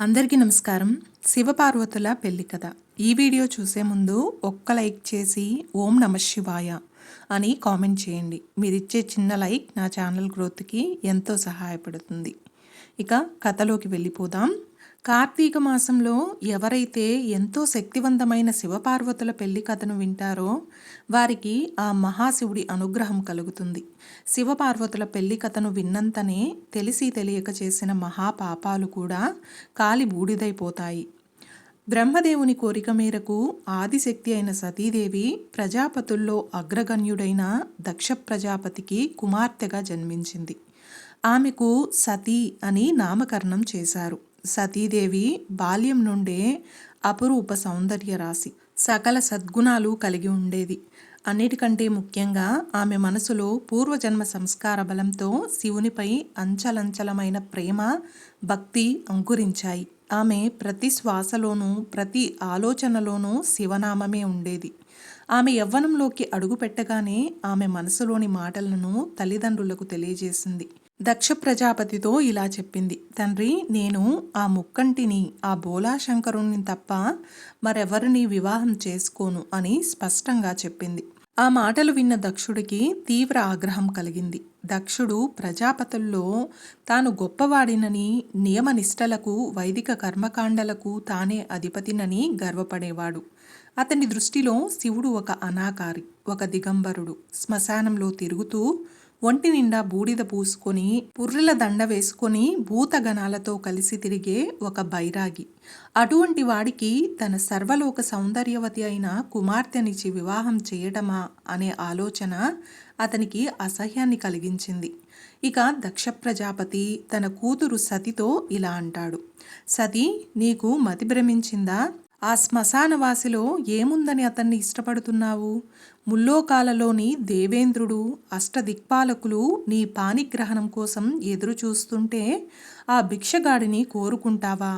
అందరికీ నమస్కారం. శివపార్వతుల పెళ్ళి కథ. ఈ వీడియో చూసే ముందు ఒక్క లైక్ చేసి ఓం నమ శివాయ అని కామెంట్ చేయండి. మీరిచ్చే చిన్న లైక్ నా ఛానల్ గ్రోత్కి ఎంతో సహాయపడుతుంది. ఇక కథలోకి వెళ్ళిపోదాం. కార్తీక మాసంలో ఎవరైతే ఎంతో శక్తివంతమైన శివపార్వతుల పెళ్ళి కథను వింటారో వారికి ఆ మహాశివుడి అనుగ్రహం కలుగుతుంది. శివపార్వతుల పెళ్ళి కథను విన్నంతనే తెలిసి తెలియక చేసిన మహాపాపాలు కూడా కాలి బూడిదైపోతాయి. బ్రహ్మదేవుని కోరిక మేరకు ఆదిశక్తి అయిన సతీదేవి ప్రజాపతుల్లో అగ్రగణ్యుడైన దక్ష ప్రజాపతికి కుమార్తెగా జన్మించింది. ఆమెకు సతీ అని నామకరణం చేశారు. సతీదేవి బాల్యం నుండే అపురూప సౌందర్య రాశి. సకల సద్గుణాలు కలిగి ఉండేది. అన్నిటికంటే ముఖ్యంగా ఆమె మనసులో పూర్వజన్మ సంస్కార బలంతో శివునిపై అంచలంచలమైన ప్రేమ భక్తి అంకురించాయి. ఆమె ప్రతి శ్వాసలోనూ ప్రతి ఆలోచనలోనూ శివనామమే ఉండేది. ఆమె యవ్వనంలోకి అడుగుపెట్టగానే ఆమె మనసులోని మాటలను తల్లిదండ్రులకు తెలియజేసింది. దక్ష ప్రజాపతితో ఇలా చెప్పింది. తండ్రి నేను ఆ ముక్కంటిని ఆ బోలాశంకరుణ్ణి తప్ప మరెవరిని వివాహం చేసుకోను అని స్పష్టంగా చెప్పింది. ఆ మాటలు విన్న దక్షుడికి తీవ్ర ఆగ్రహం కలిగింది. దక్షుడు ప్రజాపతుల్లో తాను గొప్పవాడినని నియమనిష్టలకు వైదిక కర్మకాండలకు తానే అధిపతినని గర్వపడేవాడు. అతని దృష్టిలో శివుడు ఒక అనాకారి ఒక దిగంబరుడు. శ్మశానంలో తిరుగుతూ ఒంటి నిండా బూడిద పూసుకొని పుర్రెల దండ వేసుకొని భూతగణాలతో కలిసి తిరిగే ఒక బైరాగి. అటువంటి వాడికి తన సర్వలోక సౌందర్యవతి అయిన కుమార్తెనిచ్చి వివాహం చేయటమా అనే ఆలోచన అతనికి అసహ్యాన్ని కలిగించింది. ఇక దక్ష ప్రజాపతి తన కూతురు సతితో ఇలా అంటాడు. సతి నీకు మతి భ్రమించిందా? ఆ శ్మశానవాసిలో ఏముందని అతన్ని ఇష్టపడుతున్నావు? ముల్లోకాలలోని దేవేంద్రుడు అష్టదిక్పాలకులు నీ పానిగ్రహణం కోసం ఎదురుచూస్తుంటే ఆ భిక్షగాడిని కోరుకుంటావా?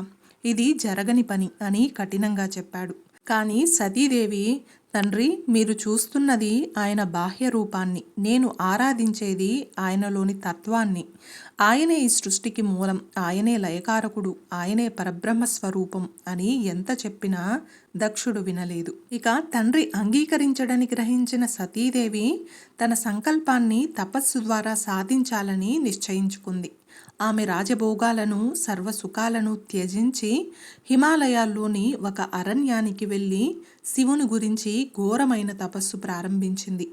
ఇది జరగని పని అని కఠినంగా చెప్పాడు. కానీ సతీదేవి తండ్రి మీరు చూస్తున్నది ఆయన బాహ్య రూపాన్ని. నేను ఆరాధించేది ఆయనలోని తత్వాన్ని. ఆయనే ఈ సృష్టికి మూలం. ఆయనే లయకారకుడు. ఆయనే పరబ్రహ్మ స్వరూపం అని ఎంత చెప్పినా దక్షుడు వినలేదు. ఇక తండ్రి అంగీకరించడని గ్రహించిన సతీదేవి తన సంకల్పాన్ని తపస్సు ద్వారా సాధించాలని నిశ్చయించుకుంది. ఆమె రాజభోగాలను సర్వసుఖాలను త్యజించి హిమాలయాల్లోని ఒక అరణ్యానికి వెళ్ళి శివుని గురించి ఘోరమైన తపస్సు ప్రారంభించింది.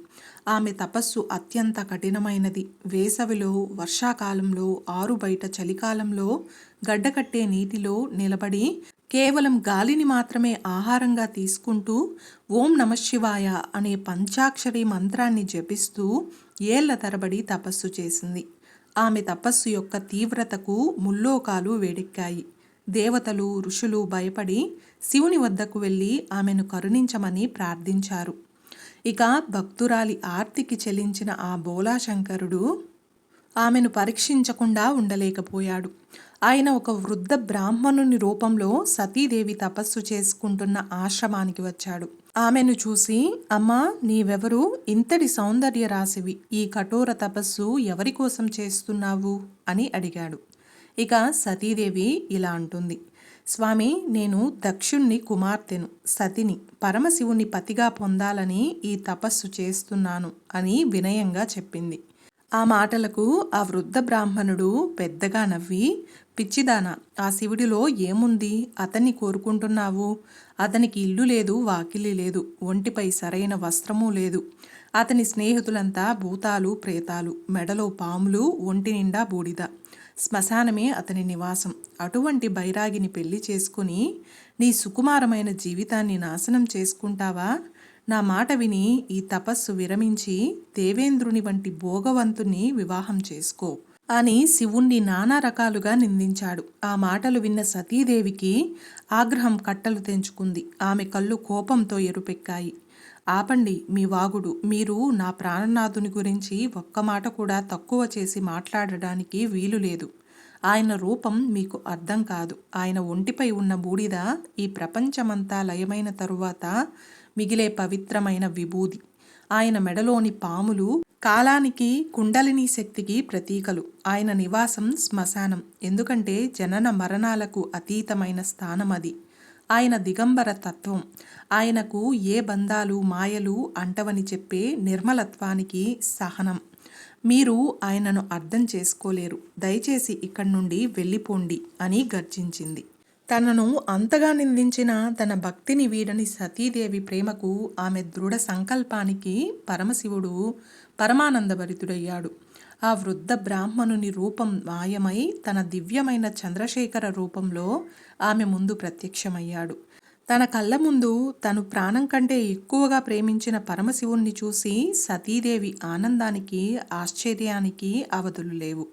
ఆమె తపస్సు అత్యంత కఠినమైనది. వేసవిలో వర్షాకాలంలో ఆరు బయట చలికాలంలో గడ్డకట్టే నీటిలో నిలబడి కేవలం గాలిని మాత్రమే ఆహారంగా తీసుకుంటూ ఓం నమశివాయ అనే పంచాక్షరి మంత్రాన్ని జపిస్తూ ఏళ్ళ తరబడి తపస్సు చేసింది. ఆమె తపస్సు యొక్క తీవ్రతకు ముల్లోకాలు వేడెక్కాయి. దేవతలు ఋషులు భయపడి శివుని వద్దకు వెళ్ళి ఆమెను కరుణించమని ప్రార్థించారు. ఇక భక్తురాలి ఆర్తికి చెల్లించిన ఆ బోలాశంకరుడు ఆమెను పరీక్షించకుండా ఉండలేకపోయాడు. ఆయన ఒక వృద్ధ బ్రాహ్మణుని రూపంలో సతీదేవి తపస్సు చేసుకుంటున్న ఆశ్రమానికి వచ్చాడు. ఆమెను చూసి అమ్మా నీవెవరు? ఇంతటి సౌందర్య రాశివి ఈ కఠోర తపస్సు ఎవరి కోసం చేస్తున్నావు? అని అడిగాడు. ఇక సతీదేవి ఇలా అంటుంది. స్వామి నేను దక్షుణ్ణి కుమార్తెను. సతిని పరమశివుని పతిగా పొందాలని ఈ తపస్సు చేస్తున్నాను అని వినయంగా చెప్పింది. ఆ మాటలకు ఆ వృద్ధ బ్రాహ్మణుడు పెద్దగా నవ్వి పిచ్చిదాన ఆ శివుడిలో ఏముంది? అతన్ని కోరుకుంటున్నావు. అతనికి ఇల్లు లేదు వాకిలి లేదు ఒంటిపై సరైన వస్త్రము లేదు. అతని స్నేహితులంతా భూతాలు ప్రేతాలు మెడలో పాములు ఒంటి నిండా బూడిద. శ్మశానమే అతని నివాసం. అటువంటి బైరాగిని పెళ్ళి చేసుకుని నీ సుకుమారమైన జీవితాన్ని నాశనం చేసుకుంటావా? నా మాట విని ఈ తపస్సు విరమించి దేవేంద్రుని వంటి భోగవంతుని వివాహం చేసుకో అని శివుణ్ణి నానా రకాలుగా నిందించాడు. ఆ మాటలు విన్న సతీదేవికి ఆగ్రహం కట్టలు తెంచుకుంది. ఆమె కళ్ళు కోపంతో ఎరుపెక్కాయి. ఆపండి మీ వాగుడు మీరు నా ప్రాణనాథుని గురించి ఒక్క మాట కూడా తక్కువ చేసి మాట్లాడడానికి వీలు లేదు. ఆయన రూపం మీకు అర్థం కాదు. ఆయన ఒంటిపై ఉన్న బూడిద ఈ ప్రపంచమంతా లయమైన తరువాత మిగిలే పవిత్రమైన విభూది. ఆయన మెడలోని పాములు కాలానికి కుండలిని శక్తికి ప్రతీకలు. ఆయన నివాసం శ్మశానం. ఎందుకంటే జనన మరణాలకు అతీతమైన స్థానం అది. ఆయన దిగంబర తత్వం. ఆయనకు ఏ బంధాలు మాయలు అంటవని చెప్పే నిర్మలత్వానికి సహనం. మీరు ఆయనను అర్థం చేసుకోలేరు. దయచేసి ఇక్కడి నుండి వెళ్ళిపోండి అని గర్జించింది. తనను అంతగా నిందించిన తన భక్తిని వీడని సతీదేవి ప్రేమకు ఆమె దృఢ సంకల్పానికి పరమశివుడు పరమానందభరితుడయ్యాడు. ఆ వృద్ధ బ్రాహ్మణుని రూపం మాయమై తన దివ్యమైన చంద్రశేఖర రూపంలో ఆమె ముందు ప్రత్యక్షమయ్యాడు. తన కళ్ళ ముందు తను ప్రాణం కంటే ఎక్కువగా ప్రేమించిన పరమశివుణ్ణి చూసి సతీదేవి ఆనందానికి ఆశ్చర్యానికి అవధులు లేవు.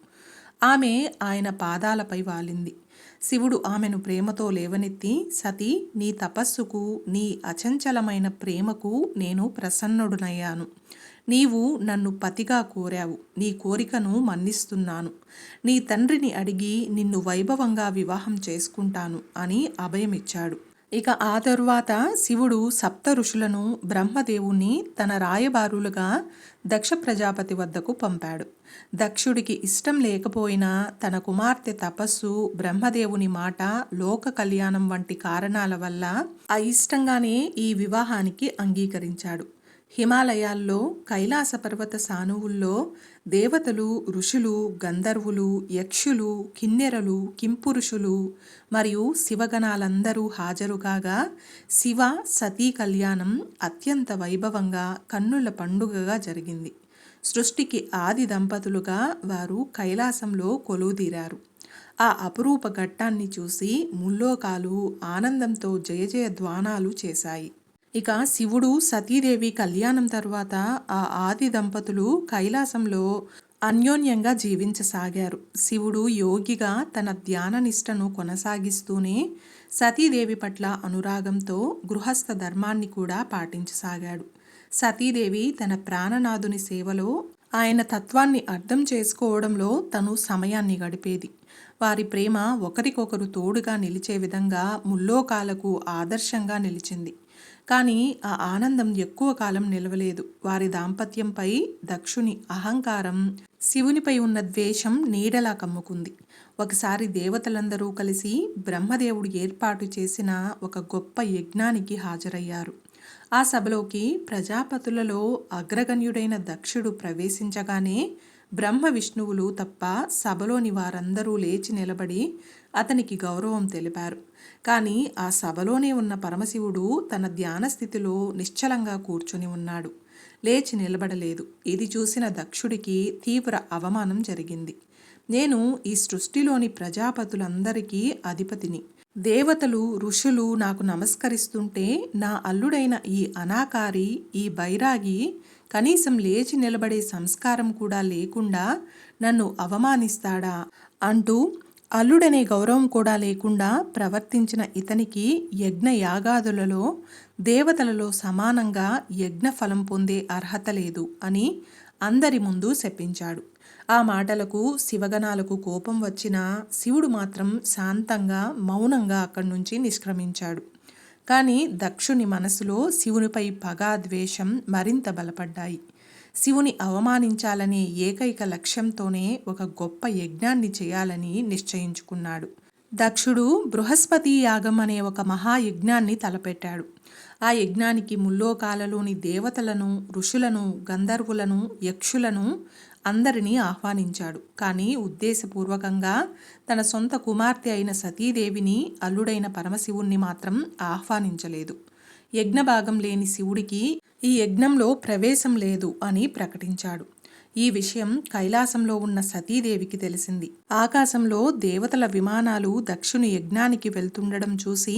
ఆమె ఆయన పాదాలపై వాలింది. శివుడు ఆమెను ప్రేమతో లేవనెత్తి సతీ నీ తపస్సుకు నీ అచంచలమైన ప్రేమకు నేను ప్రసన్నుడునయ్యాను. నీవు నన్ను పతిగా కోరావు. నీ కోరికను మన్నిస్తున్నాను. నీ తండ్రిని అడిగి నిన్ను వైభవంగా వివాహం చేసుకుంటాను అని అభయమిచ్చాడు. ఇక ఆ తరువాత శివుడు సప్త ఋషులను బ్రహ్మదేవుణ్ణి తన రాయబారులుగా దక్ష ప్రజాపతి వద్దకు పంపాడు. దక్షుడికి ఇష్టం లేకపోయినా తన కుమార్తె తపస్సు బ్రహ్మదేవుని మాట లోక కళ్యాణం వంటి కారణాల వల్ల అయిష్టంగానే ఈ వివాహానికి అంగీకరించాడు. హిమాలయాల్లో కైలాస పర్వత సానువుల్లో దేవతలు ఋషులు గంధర్వులు యక్షులు కిన్నెరలు కింపురుషులు మరియు శివగణాలందరూ హాజరుగాగా శివ సతీ కళ్యాణం అత్యంత వైభవంగా కన్నుల పండుగగా జరిగింది. సృష్టికి ఆది దంపతులుగా వారు కైలాసంలో కొలువుదీరారు. ఆ అపురూప ఘట్టాన్ని చూసి ముల్లోకాలు ఆనందంతో జయజయ జయ ధ్వానాలు చేశాయి. ఇక శివుడు సతీదేవి కళ్యాణం తర్వాత ఆ ఆది దంపతులు కైలాసంలో అన్యోన్యంగా జీవించసాగారు. శివుడు యోగిగా తన ధ్యాన నిష్టను కొనసాగిస్తూనే సతీదేవి పట్ల అనురాగంతో గృహస్థ ధర్మాన్ని కూడా పాటించసాగాడు. సతీదేవి తన ప్రాణనాథుని సేవలో ఆయన తత్వాన్ని అర్థం చేసుకోవడంలో తను సమయాన్ని గడిపేది. వారి ప్రేమ ఒకరికొకరు తోడుగా నిలిచే విధంగా ముల్లోకాలకు ఆదర్శంగా నిలిచింది. కానీ ఆ ఆనందం ఎక్కువ కాలం నిలవలేదు. వారి దాంపత్యంపై దక్షుని అహంకారం శివునిపై ఉన్న ద్వేషం నీడలా కమ్ముకుంది. ఒకసారి దేవతలందరూ కలిసి బ్రహ్మదేవుడు ఏర్పాటు చేసిన ఒక గొప్ప యజ్ఞానికి హాజరయ్యారు. ఆ సభలోకి ప్రజాపతులలో అగ్రగణ్యుడైన దక్షుడు ప్రవేశించగానే బ్రహ్మ విష్ణువులు తప్ప సభలోని వారందరూ లేచి నిలబడి అతనికి గౌరవం తెలిపారు. కానీ ఆ సభలోనే ఉన్న పరమశివుడు తన ధ్యాన స్థితిలో నిశ్చలంగా కూర్చుని ఉన్నాడు. లేచి నిలబడలేదు. ఇది చూసిన దక్షుడికి తీవ్ర అవమానం జరిగింది. నేను ఈ సృష్టిలోని ప్రజాపతులందరికీ అధిపతిని. దేవతలు ఋషులు నాకు నమస్కరిస్తుంటే నా అల్లుడైన ఈ అనాకారి ఈ బైరాగి కనీసం లేచి నిలబడే సంస్కారం కూడా లేకుండా నన్ను అవమానిస్తాడా అంటూ అల్లుడనే గౌరవం కూడా లేకుండా ప్రవర్తించిన ఇతనికి యజ్ఞ యాగాదులలో దేవతలలో సమానంగా యజ్ఞ ఫలం పొందే అర్హత లేదు అని అందరి ముందు శపించాడు. ఆ మాటలకు శివగణాలకు కోపం వచ్చినా శివుడు మాత్రం శాంతంగా మౌనంగా అక్కడి నుంచి నిష్క్రమించాడు. కానీ దక్షుని మనసులో శివునిపై పగ ద్వేషం మరింత బలపడ్డాయి. శివుని అవమానించాలనే ఏకైక లక్ష్యంతోనే ఒక గొప్ప యజ్ఞాన్ని చేయాలని నిశ్చయించుకున్నాడు. దక్షుడు బృహస్పతి యాగం అనే ఒక మహాయజ్ఞాన్ని తలపెట్టాడు. ఆ యజ్ఞానికి ముల్లోకాలలోని దేవతలను ఋషులను గంధర్వులను యక్షులను అందరినీ ఆహ్వానించాడు. కానీ ఉద్దేశపూర్వకంగా తన సొంత కుమార్తె అయిన సతీదేవిని అల్లుడైన పరమశివుణ్ణి మాత్రం ఆహ్వానించలేదు. యజ్ఞభాగం లేని శివుడికి ఈ యజ్ఞంలో ప్రవేశం లేదు అని ప్రకటించాడు. ఈ విషయం కైలాసంలో ఉన్న సతీదేవికి తెలిసింది. ఆకాశంలో దేవతల విమానాలు దక్షుని యజ్ఞానికి వెళ్తుండడం చూసి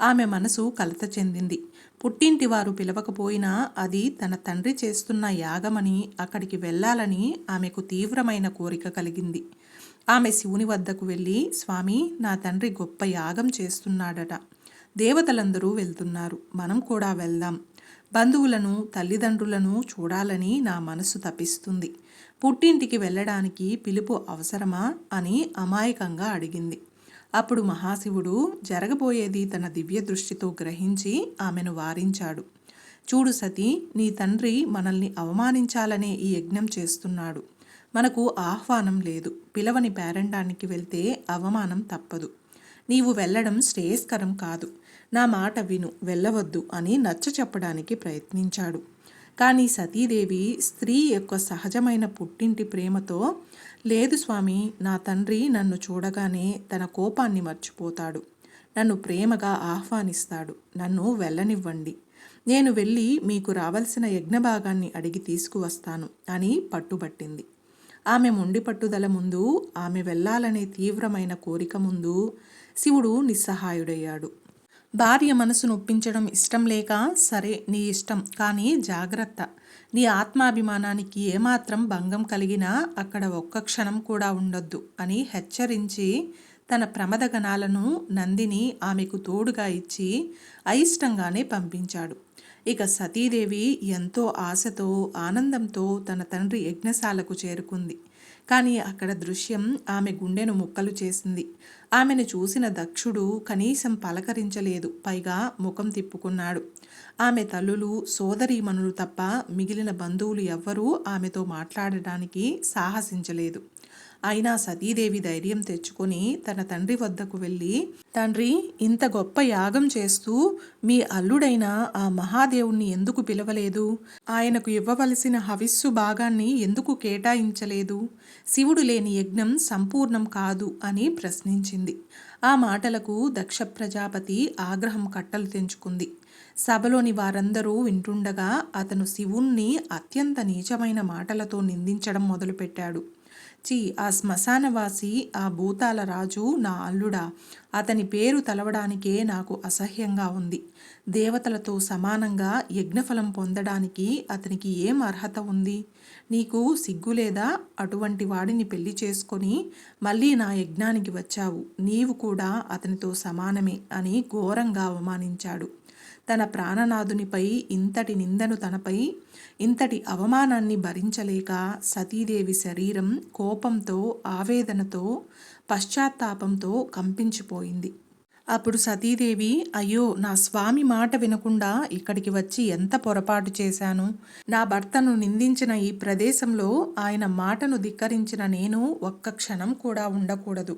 ఆమె మనసు కలత చెందింది. పుట్టింటి వారు పిలవకపోయినా అది తన తండ్రి చేస్తున్న యాగమని అక్కడికి వెళ్ళాలని ఆమెకు తీవ్రమైన కోరిక కలిగింది. ఆమె శివుని వద్దకు వెళ్ళి స్వామి నా తండ్రి గొప్ప యాగం చేస్తున్నాడట. దేవతలందరూ వెళ్తున్నారు. మనం కూడా వెళ్దాం. బంధువులను తల్లిదండ్రులను చూడాలని నా మనసు తపిస్తుంది పుట్టింటికి వెళ్ళడానికి పిలుపు అవసరమా? అని అమాయకంగా అడిగింది. అప్పుడు మహాశివుడు జరగబోయేది తన దివ్య దృష్టితో గ్రహించి ఆమెను వారించాడు. చూడు సతీ నీ తండ్రి మనల్ని అవమానించాలనే ఈ యజ్ఞం చేస్తున్నాడు. మనకు ఆహ్వానం లేదు. పిలవని పేరండానికి వెళ్తే అవమానం తప్పదు. నీవు వెళ్ళడం శ్రేయస్కరం కాదు. నా మాట విను వెళ్ళవద్దు అని నచ్చ చెప్పడానికి ప్రయత్నించాడు. కానీ సతీదేవి స్త్రీ యొక్క సహజమైన పుట్టింటి ప్రేమతో లేదు స్వామి నా తండ్రి నన్ను చూడగానే తన కోపాన్ని మర్చిపోతాడు. నన్ను ప్రేమగా ఆహ్వానిస్తాడు. నన్ను వెళ్ళనివ్వండి. నేను వెళ్ళి మీకు రావలసిన యజ్ఞభాగాన్ని అడిగి తీసుకువస్తాను అని పట్టుబట్టింది. ఆమె మొండి పట్టుదల ముందు ఆమె వెళ్ళాలనే తీవ్రమైన కోరిక ముందు శివుడు నిస్సహాయుడయ్యాడు. భార్య మనసు నొప్పించడం ఇష్టం లేక సరే నీ ఇష్టం కానీ జాగ్రత్త. నీ ఆత్మాభిమానానికి ఏమాత్రం భంగం కలిగినా అక్కడ ఒక్క క్షణం కూడా ఉండొద్దు అని హెచ్చరించి తన ప్రమద గణాలను నందిని ఆమెకు తోడుగా ఇచ్చి అయిష్టంగానే పంపించాడు. ఇక సతీదేవి ఎంతో ఆశతో ఆనందంతో తన తండ్రి యజ్ఞశాలకు చేరుకుంది. కానీ అక్కడ దృశ్యం ఆమె గుండెను ముక్కలు చేసింది. ఆమెను చూసిన దక్షుడు కనీసం పలకరించలేదు. పైగా ముఖం తిప్పుకున్నాడు. ఆమె తల్లులు సోదరీమణులు తప్ప మిగిలిన బంధువులు ఎవ్వరూ ఆమెతో మాట్లాడడానికి సాహసించలేదు. అయినా సతీదేవి ధైర్యం తెచ్చుకొని తన తండ్రి వద్దకు వెళ్ళి తండ్రి ఇంత గొప్ప యాగం చేస్తూ మీ అల్లుడైన ఆ మహాదేవుణ్ణి ఎందుకు పిలవలేదు? ఆయనకు ఇవ్వవలసిన హవిస్సు భాగాన్ని ఎందుకు కేటాయించలేదు? శివుడు లేని యజ్ఞం సంపూర్ణం కాదు అని ప్రశ్నించింది. ఆ మాటలకు దక్ష ప్రజాపతి ఆగ్రహం కట్టలు తెంచుకుంది. సభలోని వారందరూ వింటుండగా అతను శివుణ్ణి అత్యంత నీచమైన మాటలతో నిందించడం మొదలుపెట్టాడు. చి ఆ శ్మశానవాసి ఆ భూతాల రాజు నా అల్లుడా. అతని పేరు తలవడానికే నాకు అసహ్యంగా ఉంది. దేవతలతో సమానంగా యజ్ఞఫలం పొందడానికి అతనికి ఏం అర్హత ఉంది? నీకు సిగ్గు లేదా? అటువంటి వాడిని పెళ్ళి చేసుకొని మళ్ళీ నా యజ్ఞానికి వచ్చావు. నీవు కూడా అతనితో సమానమే అని ఘోరంగా అవమానించాడు. తన ప్రాణనాథునిపై ఇంతటి నిందను తనపై ఇంతటి అవమానాన్ని భరించలేక సతీదేవి శరీరం కోపంతో ఆవేదనతో పశ్చాత్తాపంతో కంపించిపోయింది. అప్పుడు సతీదేవి అయ్యో నా స్వామి మాట వినకుండా ఇక్కడికి వచ్చి ఎంత పొరపాటు చేశాను? నా భర్తను నిందించిన ఈ ప్రదేశంలో ఆయన మాటను ధిక్కరించిన నేను ఒక్క క్షణం కూడా ఉండకూడదు.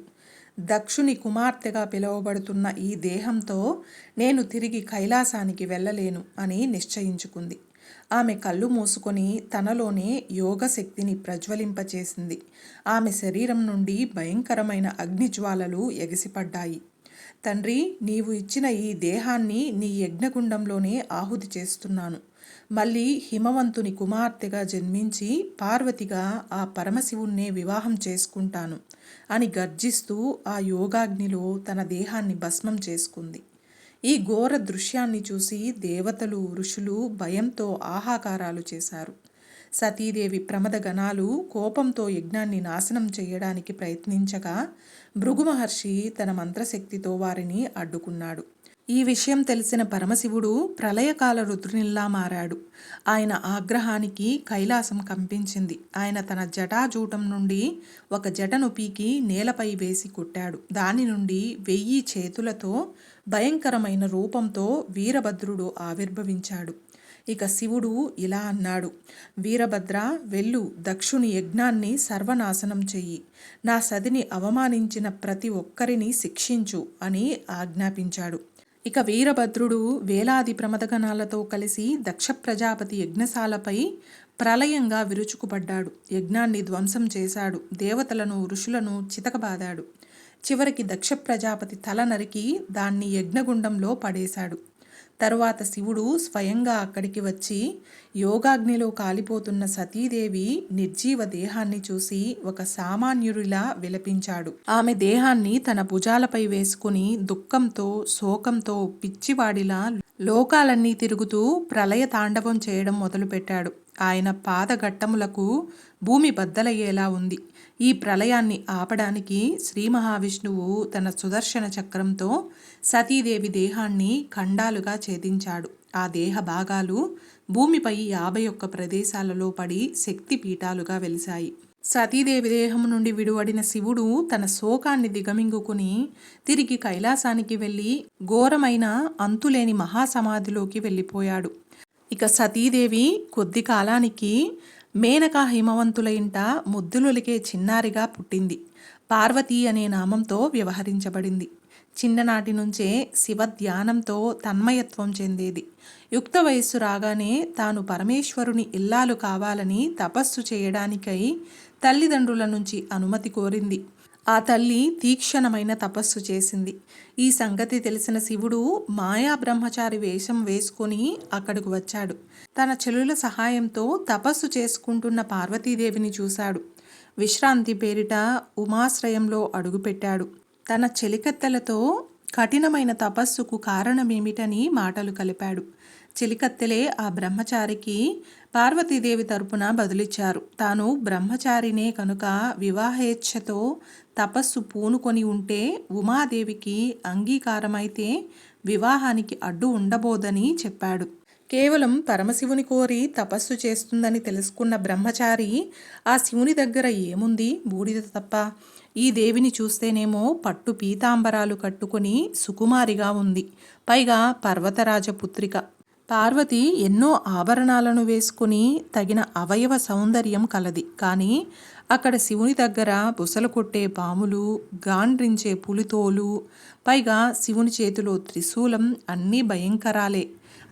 దక్షుని కుమార్తెగా పిలువబడుతున్న ఈ దేహంతో నేను తిరిగి కైలాసానికి వెళ్ళలేను అని నిశ్చయించుకుంది. ఆమె కళ్ళు మూసుకొని తనలోనే యోగ శక్తిని ప్రజ్వలింపచేసింది. ఆమె శరీరం నుండి భయంకరమైన అగ్నిజ్వాలలు ఎగిసిపడ్డాయి. తండ్రి నీవు ఇచ్చిన ఈ దేహాన్ని నీ యజ్ఞగుండంలోనే ఆహుతి చేస్తున్నాను. మళ్ళీ హిమవంతుని కుమార్తెగా జన్మించి పార్వతిగా ఆ పరమశివుణ్ణే వివాహం చేసుకుంటాను అని గర్జిస్తూ ఆ యోగాగ్నిలో తన దేహాన్ని భస్మం చేసుకుంది. ఈ ఘోర దృశ్యాన్ని చూసి దేవతలు ఋషులు భయంతో ఆహాకారాలు చేశారు. సతీదేవి ప్రమద గణాలు కోపంతో యజ్ఞాన్ని నాశనం చేయడానికి ప్రయత్నించగా భృగు మహర్షి తన మంత్రశక్తితో వారిని అడ్డుకున్నాడు. ఈ విషయం తెలిసిన పరమశివుడు ప్రళయకాల రుద్రునిల్లా మారాడు. ఆయన ఆగ్రహానికి కైలాసం కంపించింది. ఆయన తన జటాజూటం నుండి ఒక జటను పీకి నేలపై వేసి కొట్టాడు. దాని నుండి వెయ్యి చేతులతో భయంకరమైన రూపంతో వీరభద్రుడు ఆవిర్భవించాడు. ఇక శివుడు ఇలా అన్నాడు వీరభద్ర వెళ్ళు. దక్షుని యజ్ఞాన్ని సర్వనాశనం చెయ్యి. నా సదిని అవమానించిన ప్రతి ఒక్కరిని శిక్షించు అని ఆజ్ఞాపించాడు. ఇక వీరభద్రుడు వేలాది ప్రమదగణాలతో కలిసి దక్ష ప్రజాపతి యజ్ఞశాలపై ప్రళయంగా విరుచుకుపడ్డాడు. యజ్ఞాన్ని ధ్వంసం చేశాడు. దేవతలను ఋషులను చితకబాదాడు. చివరికి దక్ష ప్రజాపతి తల నరికి దాన్ని యజ్ఞగుండంలో పడేశాడు. తరువాత శివుడు స్వయంగా అక్కడికి వచ్చి యోగాగ్నిలో కాలిపోతున్న సతీదేవి నిర్జీవ దేహాన్ని చూసి ఒక సామాన్యుడిలా విలపించాడు. ఆమె దేహాన్ని తన భుజాలపై వేసుకుని దుఃఖంతో శోకంతో పిచ్చివాడిలా లోకాలన్నీ తిరుగుతూ ప్రళయ తాండవం చేయడం మొదలుపెట్టాడు. ఆయన పాదఘట్టములకు భూమి బద్దలయ్యేలా ఉంది. ఈ ప్రళయాన్ని ఆపడానికి శ్రీ మహావిష్ణువు తన సుదర్శన చక్రంతో సతీదేవి దేహాన్ని ఖండాలుగా ఛేదించాడు. ఆ దేహ భాగాలు భూమిపై యాభై ఒక్క ప్రదేశాలలో పడి శక్తి పీఠాలుగా వెలిశాయి. సతీదేవి దేహం నుండి విడువడిన శివుడు తన శోకాన్ని దిగమింగుకుని తిరిగి కైలాసానికి వెళ్ళి ఘోరమైన అంతులేని మహాసమాధిలోకి వెళ్ళిపోయాడు. ఇక సతీదేవి కొద్ది కాలానికి మేనక హిమవంతుల ఇంట ముద్దులొలికే చిన్నారిగా పుట్టింది. పార్వతి అనే నామంతో వ్యవహరించబడింది. చిన్ననాటి నుంచే శివ ధ్యానంతో తన్మయత్వం చెందేది. యుక్త వయస్సు రాగానే తాను పరమేశ్వరుని ఇల్లాలు కావాలని తపస్సు చేయడానికై తల్లిదండ్రుల నుంచి అనుమతి కోరింది. ఆ తల్లి తీక్షణమైన తపస్సు చేసింది. ఈ సంగతి తెలిసిన శివుడు మాయా బ్రహ్మచారి వేషం వేసుకొని అక్కడికి వచ్చాడు. తన చెలుల సహాయంతో తపస్సు చేసుకుంటున్న పార్వతీదేవిని చూశాడు. విశ్రాంతి పేరిట ఉమాశ్రయంలో అడుగుపెట్టాడు. తన చెలికత్తెలతో కఠినమైన తపస్సుకు కారణమేమిటని మాటలు కలిపాడు. చెలికత్తెలే ఆ బ్రహ్మచారికి పార్వతీదేవి తరపున బదులిచ్చారు. తాను బ్రహ్మచారినే కనుక వివాహేచ్ఛతో తపస్సు పూనుకొని ఉంటే ఉమాదేవికి అంగీకారమైతే వివాహానికి అడ్డు ఉండబోదని చెప్పాడు. కేవలం పరమశివుని కోరి తపస్సు చేస్తుందని తెలుసుకున్న బ్రహ్మచారి ఆ శివుని దగ్గర ఏముంది? బూడిద తప్ప. ఈ దేవిని చూస్తేనేమో పట్టు పీతాంబరాలు కట్టుకుని సుకుమారిగా ఉంది. పైగా పర్వతరాజ పుత్రిక పార్వతి ఎన్నో ఆభరణాలను వేసుకుని తగిన అవయవ సౌందర్యం కలది. కానీ అక్కడ శివుని దగ్గర బుసలు కొట్టే పాములు గాండ్రించే పులితోలు పైగా శివుని చేతిలో త్రిశూలం అన్నీ భయంకరాలే.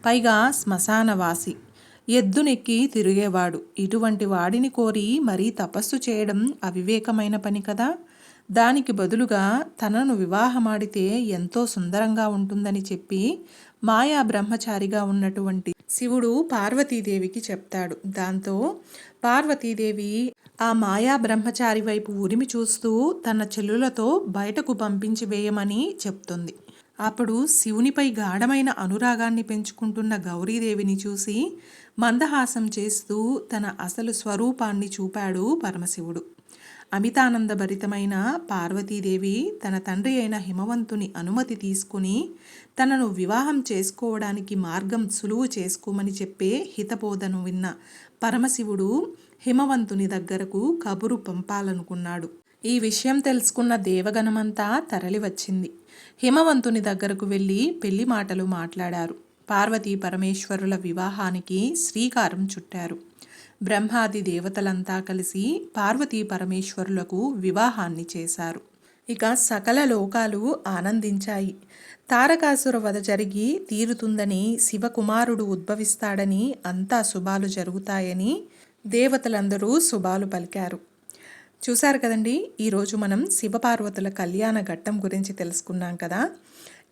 పైగా శ్మశానవాసి ఎద్దునెక్కి తిరిగేవాడు. ఇటువంటి వాడిని కోరి మరీ తపస్సు చేయడం అవివేకమైన పని కదా? దానికి బదులుగా తనను వివాహమాడితే ఎంతో సుందరంగా ఉంటుందని చెప్పి మాయా బ్రహ్మచారిగా ఉన్నటువంటి శివుడు పార్వతీదేవికి చెప్తాడు. దాంతో పార్వతీదేవి ఆ మాయా బ్రహ్మచారి వైపు ఉరిమి చూస్తూ తన చెల్లులతో బయటకు పంపించి వేయమని చెప్తుంది. అప్పుడు శివునిపై గాఢమైన అనురాగాన్ని పెంచుకుంటున్న గౌరీదేవిని చూసి మందహాసం చేస్తూ తన అసలు స్వరూపాన్ని చూపాడు పరమశివుడు. అమితానందభరితమైన పార్వతీదేవి తన తండ్రి అయిన హిమవంతుని అనుమతి తీసుకుని తనను వివాహం చేసుకోవడానికి మార్గం సులువు చేసుకోమని చెప్పే హితబోధను విన్న పరమశివుడు హిమవంతుని దగ్గరకు కబురు పంపాలనుకున్నాడు. ఈ విషయం తెలుసుకున్న దేవగణమంతా తరలివచ్చింది హిమవంతుని దగ్గరకు వెళ్ళి పెళ్ళి మాటలు మాట్లాడారు. పార్వతీ పరమేశ్వరుల వివాహానికి శ్రీకారం చుట్టారు. బ్రహ్మాది దేవతలంతా కలిసి పార్వతీ పరమేశ్వరులకు వివాహాన్ని చేశారు. ఇక సకల లోకాలు ఆనందించాయి. తారకాసుర వధ జరిగి తీరుతుందని శివకుమారుడు ఉద్భవిస్తాడని అంతా శుభాలు జరుగుతాయని దేవతలందరూ శుభాలు పలికారు. చూశారు కదండి? ఈరోజు మనం శివపార్వతుల కళ్యాణ ఘట్టం గురించి తెలుసుకున్నాం కదా?